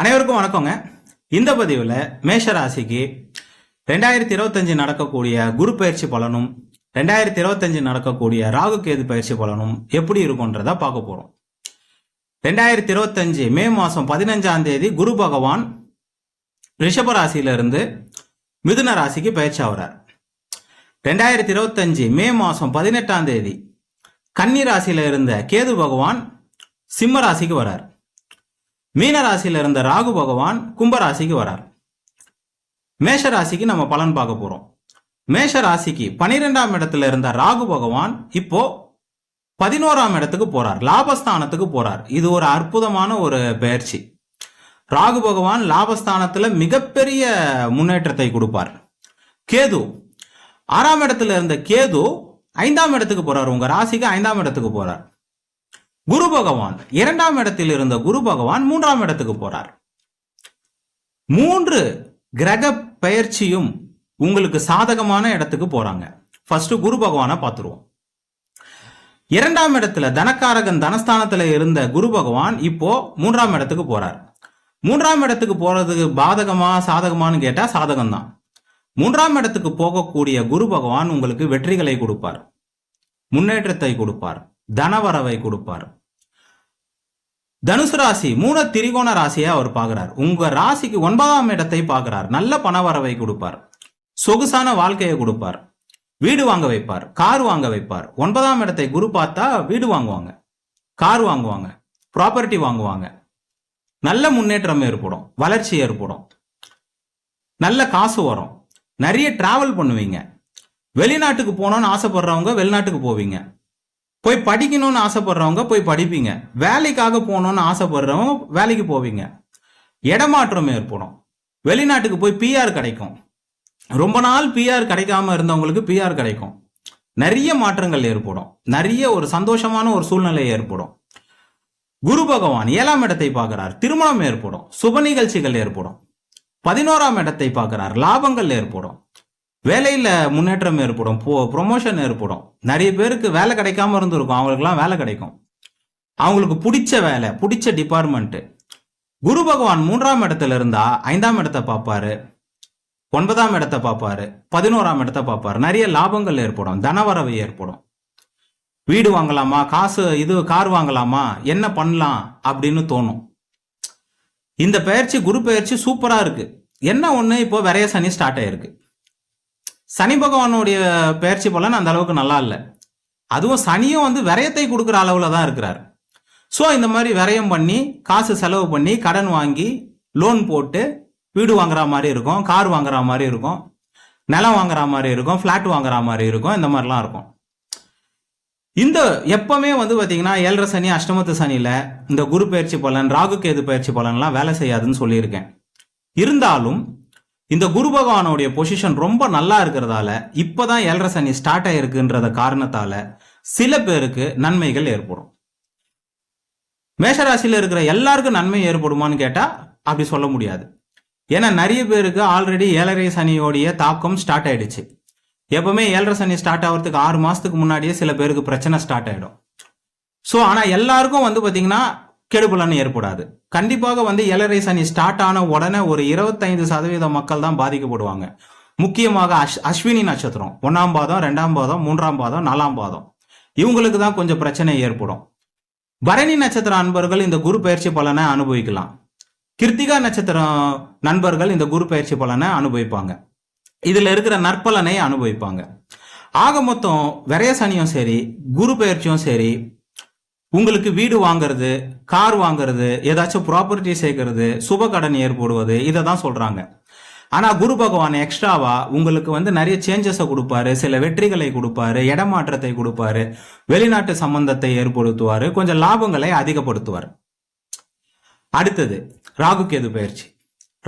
அனைவருக்கும் வணக்கங்க. இந்த பதிவில் மேஷ ராசிக்கு ரெண்டாயிரத்தி இருபத்தஞ்சு நடக்கக்கூடிய குரு பயிற்சி பலனும் ரெண்டாயிரத்தி இருபத்தஞ்சு நடக்கக்கூடிய ராகு கேது பயிற்சி பலனும் எப்படி இருக்கும்ன்றத பார்க்க போறோம். ரெண்டாயிரத்தி இருபத்தஞ்சு மே மாதம் பதினஞ்சாம் தேதி குரு பகவான் ரிஷப ராசியில மிதுன ராசிக்கு பயிற்சி ஆகிறார். ரெண்டாயிரத்தி இருபத்தஞ்சு மே மாதம் பதினெட்டாம் தேதி கன்னி ராசியில இருந்த கேது பகவான் சிம்ம ராசிக்கு வரார். மீனராசியில இருந்த ராகு பகவான் கும்பராசிக்கு வரார். மேஷ ராசிக்கு நம்ம பலன் பார்க்க போறோம். மேஷ ராசிக்கு பனிரெண்டாம் இடத்துல இருந்த ராகு பகவான் இப்போ பதினோராம் இடத்துக்கு போறார். லாபஸ்தானத்துக்கு போறார். இது ஒரு அற்புதமான ஒரு பயிற்சி. ராகு பகவான் லாபஸ்தானத்துல மிகப்பெரிய முன்னேற்றத்தை கொடுப்பார். கேது. ஆறாம் இடத்துல இருந்த கேது ஐந்தாம் இடத்துக்கு போறார். உங்க ராசிக்கு ஐந்தாம் இடத்துக்கு போறார். குரு பகவான் இரண்டாம் இடத்தில் இருந்த குரு பகவான் மூன்றாம் இடத்துக்கு போறார். மூன்று கிரக பயிற்சியும் உங்களுக்கு சாதகமான இடத்துக்கு போறாங்க. ஃபர்ஸ்ட் குரு பகவானை பார்த்துருவோம். இரண்டாம் இடத்துல தனக்காரகன் தனஸ்தானத்துல இருந்த குரு பகவான் இப்போ மூன்றாம் இடத்துக்கு போறார். மூன்றாம் இடத்துக்கு போறதுக்கு பாதகமா சாதகமான்னு கேட்டா சாதகம் தான் மூன்றாம் இடத்துக்கு போகக்கூடிய குரு பகவான் உங்களுக்கு வெற்றிகளை கொடுப்பார். முன்னேற்றத்தை கொடுப்பார். தனவரவை கொடுப்பார். தனுசு ராசி மூண திரிகோண ராசியை அவர் பார்க்கிறார். உங்க ராசிக்கு ஒன்பதாம் இடத்தை பார்க்கிறார். நல்ல பணவரவை கொடுப்பார். சொகுசான வாழ்க்கையை கொடுப்பார். வீடு வாங்க வைப்பார். கார் வாங்க வைப்பார். ஒன்பதாம் இடத்தை குரு பார்த்தா வீடு வாங்குவாங்க. கார் வாங்குவாங்க. ப்ராப்பர்ட்டி வாங்குவாங்க. நல்ல முன்னேற்றம் ஏற்படும். வளர்ச்சி ஏற்படும். நல்ல காசு வரும். நிறைய டிராவல் பண்ணுவீங்க. வெளிநாட்டுக்கு போகணும்னு ஆசைப்படுறவங்க வெளிநாட்டுக்கு போவீங்க. போய் படிக்கணும்னு ஆசைப்படுறவங்க போய் படிப்பீங்க. வேலைக்காக போகணும்னு ஆசைப்படுறவங்க வேலைக்கு போவீங்க. இடமாற்றம் ஏற்படும். வெளிநாட்டுக்கு போய் பிஆர் கிடைக்கும். ரொம்ப நாள் பிஆர் கிடைக்காம இருந்தவங்களுக்கு பிஆர் கிடைக்கும். நிறைய மாற்றங்கள் ஏற்படும். நிறைய ஒரு சந்தோஷமான ஒரு சூழ்நிலை ஏற்படும். குரு பகவான் ஏழாம் இடத்தை பார்க்கிறார். திருமணம் ஏற்படும். சுப நிகழ்ச்சிகள் ஏற்படும். பதினோராம் இடத்தை பார்க்கிறார். லாபங்கள் ஏற்படும். வேலையில் முன்னேற்றம் ஏற்படும் ப்ரொமோஷன் ஏற்படும். நிறைய பேருக்கு வேலை கிடைக்காம இருந்திருக்கும். அவங்களுக்குலாம் வேலை கிடைக்கும். அவங்களுக்கு பிடிச்ச வேலை பிடிச்ச டிபார்ட்மெண்ட்டு குரு பகவான் மூன்றாம் இடத்துல இருந்தா ஐந்தாம் இடத்தை பார்ப்பாரு ஒன்பதாம் இடத்தை பார்ப்பாரு பதினோராம் இடத்தை பார்ப்பாரு. நிறைய லாபங்கள் ஏற்படும் தனவரவு ஏற்படும். வீடு வாங்கலாமா காசு இது கார் வாங்கலாமா என்ன பண்ணலாம் அப்படின்னு தோணும். இந்த பயிற்சி குரு பயிற்சி சூப்பரா இருக்கு. என்ன ஒண்ணு இப்போ விரைய சனி ஸ்டார்ட் ஆயிருக்கு. சனி பகவானுடைய பயிற்சி பலன் அந்த அளவுக்கு நல்லா இல்லை. அதுவும் சனியும் வந்து விரயத்தை கொடுக்குற அளவில் தான் இருக்கிறார். ஸோ இந்த மாதிரி விரயம் பண்ணி காசு செலவு பண்ணி கடன் வாங்கி லோன் போட்டு வீடு வாங்குற மாதிரி இருக்கும் கார் வாங்குற மாதிரி இருக்கும் நிலம் வாங்குற மாதிரி இருக்கும் ஃப்ளாட் வாங்குற மாதிரி இருக்கும் இந்த மாதிரிலாம் இருக்கும். இந்த எப்பவுமே வந்து பார்த்தீங்கன்னா ஏழரை சனி அஷ்டமத்து சனியில் இந்த குரு பயிற்சி பலன் ராகு கேது பயிற்சி பலன்லாம் வேலை செய்யாதுன்னு சொல்லியிருக்கேன். இருந்தாலும் இந்த குரு பகவானுடைய பொசிஷன் ரொம்ப நல்லா இருக்கிறதால இப்பதான் ஏழரை சனி ஸ்டார்ட் ஆயிருக்குன்றத காரணத்தால சில பேருக்கு நன்மைகள் ஏற்படும். மேஷராசியில் இருக்கிற எல்லாருக்கும் நன்மை ஏற்படுமான்னு கேட்டா அப்படி சொல்ல முடியாது. ஏன்னா நிறைய பேருக்கு ஆல்ரெடி ஏழரை சனியோடைய தாக்கம் ஸ்டார்ட் ஆயிடுச்சு. எப்பவுமே ஏழரை சனி ஸ்டார்ட் ஆகிறதுக்கு ஆறு மாசத்துக்கு முன்னாடியே சில பேருக்கு பிரச்சனை ஸ்டார்ட் ஆயிடும். ஸோ ஆனா எல்லாருக்கும் வந்து பாத்தீங்கன்னா கெடுபலன் ஏற்படாது. கண்டிப்பாக வந்து எலரை சனி ஸ்டார்ட் ஆன உடனே ஒரு இருபத்தைந்து சதவீத மக்கள் தான் பாதிக்கப்படுவாங்க. முக்கியமாக அஷ் அஸ்வினி நட்சத்திரம். ஒன்னாம் பாதம் ரெண்டாம் பாதம் மூன்றாம் பாதம் நாலாம் பாதம். இவங்களுக்கு தான் கொஞ்சம் பிரச்சனை ஏற்படும். பரணி நட்சத்திர அன்பர்கள் இந்த குரு பயிற்சி பலனை அனுபவிக்கலாம். கிருத்திகா நட்சத்திரம் நண்பர்கள் இந்த குரு பயிற்சி பலனை அனுபவிப்பாங்க. இதுல இருக்கிற நற்பலனை அனுபவிப்பாங்க. ஆக மொத்தம் விரைய சனியும் சரி குரு பயிற்சியும் சரி உங்களுக்கு வீடு வாங்குறது கார் வாங்குறது ஏதாச்சும் ப்ராப்பர்ட்டி சேர்க்கறது சுப கடன் ஏற்படுவது இதை தான் சொல்றாங்க. ஆனா குரு பகவான் எக்ஸ்ட்ராவா உங்களுக்கு வந்து நிறைய சேஞ்சஸை கொடுப்பாரு. சில வெற்றிகளை கொடுப்பாரு இடமாற்றத்தை கொடுப்பாரு வெளிநாட்டு சம்பந்தத்தை ஏற்படுத்துவாரு கொஞ்சம் லாபங்களை அதிகப்படுத்துவார். அடுத்தது ராகு கேது பயிற்சி.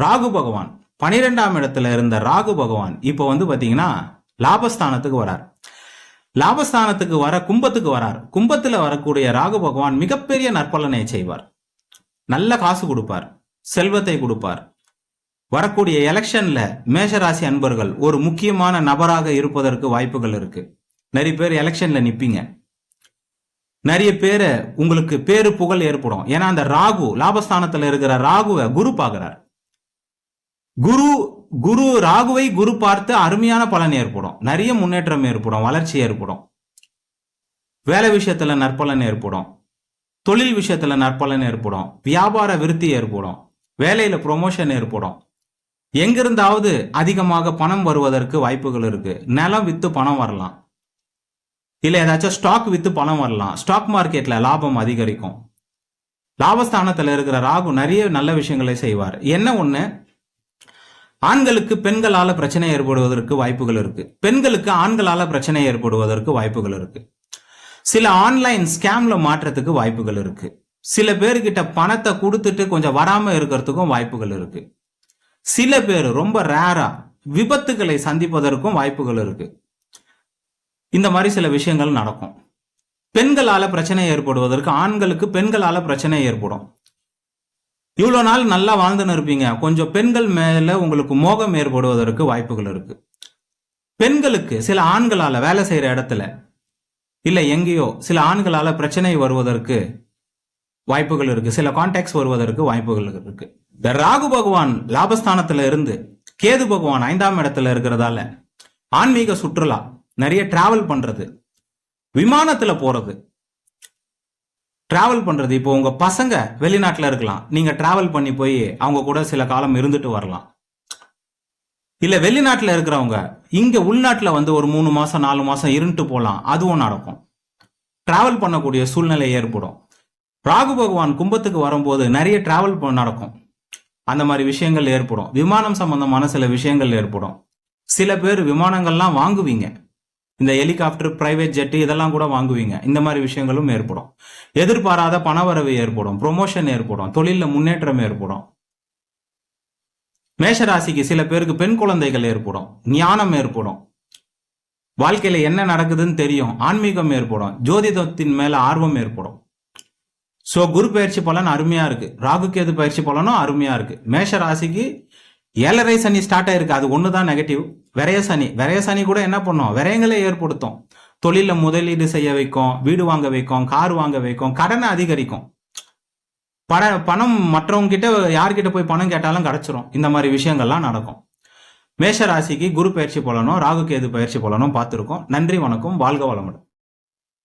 ராகு பகவான் பனிரெண்டாம் இடத்துல இருந்த ராகு பகவான் இப்போ வந்து பாத்தீங்கன்னா லாபஸ்தானத்துக்கு வரார். லாபஸ்தானத்துக்கு வர கும்பத்துக்கு வரார். கும்பத்துல வரக்கூடிய ராகு பகவான் மிகப்பெரிய நற்பலனை செய்வார். நல்ல காசு கொடுப்பார். செல்வத்தை கொடுப்பார். வரக்கூடிய எலெக்ஷன்ல மேஷராசி அன்பர்கள் ஒரு முக்கியமான நபராக இருப்பதற்கு வாய்ப்புகள் இருக்கு. நிறைய பேர் எலெக்ஷன்ல நிப்பீங்க. நிறைய பேர் உங்களுக்கு பேரு புகழ் ஏற்படும். ஏன்னா அந்த ராகு லாபஸ்தானத்துல இருக்கிற ராகுவை குரு பாக்குறார் குரு குரு ராகுவை குரு பார்த்து அருமையான பலன் ஏற்படும். நிறைய முன்னேற்றம் ஏற்படும் வளர்ச்சி ஏற்படும். வேலை விஷயத்துல நற்பலன் ஏற்படும். தொழில் விஷயத்துல நற்பலன் ஏற்படும். வியாபார விருத்தி ஏற்படும். வேலையில ப்ரொமோஷன் ஏற்படும். எங்கிருந்தாவது அதிகமாக பணம் வருவதற்கு வாய்ப்புகள் இருக்கு. நிலம் வித்து பணம் வரலாம். இல்ல ஏதாச்சும் ஸ்டாக் வித்து பணம் வரலாம். ஸ்டாக் மார்க்கெட்ல லாபம் அதிகரிக்கும். லாபஸ்தானத்துல இருக்கிற ராகு நிறைய நல்ல விஷயங்களை செய்வார். என்ன ஒண்ணு? ஆண்களுக்கு பெண்களால பிரச்சனை ஏற்படுவதற்கு வாய்ப்புகள் இருக்கு. பெண்களுக்கு ஆண்களால பிரச்சனை ஏற்படுவதற்கு வாய்ப்புகள் இருக்கு. சில ஆன்லைன் ஸ்கேம்ல மாற்றத்துக்கு வாய்ப்புகள் இருக்கு. சில பேர்கிட்ட பணத்தை கொடுத்துட்டு கொஞ்சம் வராம இருக்கிறதுக்கும் வாய்ப்புகள் இருக்கு. சில பேர் ரொம்ப ரேரா விபத்துகளை சந்திப்பதற்கும் வாய்ப்புகள் இருக்கு. இந்த மாதிரி சில விஷயங்கள் நடக்கும். பெண்களால பிரச்சனை ஏற்படுவதற்கு ஆண்களுக்கு பெண்களால பிரச்சனை ஏற்படும். இவ்வளோ நாள் நல்லா வாழ்ந்துன்னு இருப்பீங்க. கொஞ்சம் பெண்கள் மேலே உங்களுக்கு மோகம் ஏற்படுவதற்கு வாய்ப்புகள் இருக்கு. பெண்களுக்கு சில ஆண்களால் வேலை செய்கிற இடத்துல இல்லை எங்கேயோ சில ஆண்களால் பிரச்சனை வருவதற்கு வாய்ப்புகள் இருக்கு. சில கான்டாக்ட்ஸ் வருவதற்கு வாய்ப்புகள் இருக்கு. இந்த ராகு பகவான் லாபஸ்தானத்துல இருந்து கேது பகவான் ஐந்தாம் இடத்துல இருக்கிறதால ஆன்மீக சுற்றுலா நிறைய டிராவல் பண்றது விமானத்துல போறது டிராவல் பண்றது. இப்போ உங்க பசங்க வெளிநாட்டுல இருக்கலாம். நீங்க டிராவல் பண்ணி போய் அவங்க கூட சில காலம் இருந்துட்டு வரலாம். இல்ல வெளிநாட்டுல இருக்கிறவங்க இங்க உள்நாட்டுல வந்து ஒரு மூணு மாசம் நாலு மாசம் இருந்துட்டு போகலாம் அதுவும் நடக்கும். டிராவல் பண்ணக்கூடிய சூழ்நிலை ஏற்படும். ராகு பகவான் கும்பத்துக்கு வரும்போது நிறைய டிராவல் நடக்கும். அந்த மாதிரி விஷயங்கள் ஏற்படும். விமானம் சம்பந்தமான சில விஷயங்கள் ஏற்படும். சில பேர் விமானங்கள்லாம் வாங்குவீங்க. இந்த ஹெலிகாப்டர் பிரைவேட் ஜெட் இதெல்லாம் கூட வாங்குவீங்க. இந்த மாதிரி விஷயங்களும் ஏற்படும். எதிர்பாராத பணவரவு ஏற்படும். ப்ரொமோஷன் ஏற்படும். தொழிலில் முன்னேற்றம் ஏற்படும். மேஷராசிக்கு சில பேருக்கு பெண் குழந்தைகள் ஏற்படும். ஞானம் ஏற்படும். வாழ்க்கையில என்ன நடக்குதுன்னு தெரியும். ஆன்மீகம் ஏற்படும். ஜோதிடத்தின் மேல ஆர்வம் ஏற்படும். சோ குரு பயிற்சி பலன் அருமையா இருக்கு. ராகு கேது பயிற்சி பலனும் அருமையா இருக்கு. மேஷ ராசிக்கு ஏழரை சனி ஸ்டார்ட் ஆயிருக்கு. அது தான் நெகட்டிவ் விரைய சனி. விரைய சனி கூட என்ன பண்ணும்? விரயங்களை ஏற்படுத்தும். தொழிலில் முதலீடு செய்ய வைக்கும் வீடு வாங்க வைக்கும் கார் வாங்க வைக்கும் கடனை அதிகரிக்கும். பண பணம் மற்றவங்க கிட்ட யார்கிட்ட போய் பணம் கேட்டாலும் கிடைச்சிரும். இந்த மாதிரி விஷயங்கள்லாம் நடக்கும். மேஷ ராசிக்கு குரு பயிற்சி போலனும் ராகு கேது பயிற்சி போலனும் பார்த்துருக்கோம். நன்றி வணக்கம். வாழ்க வளமுடன்.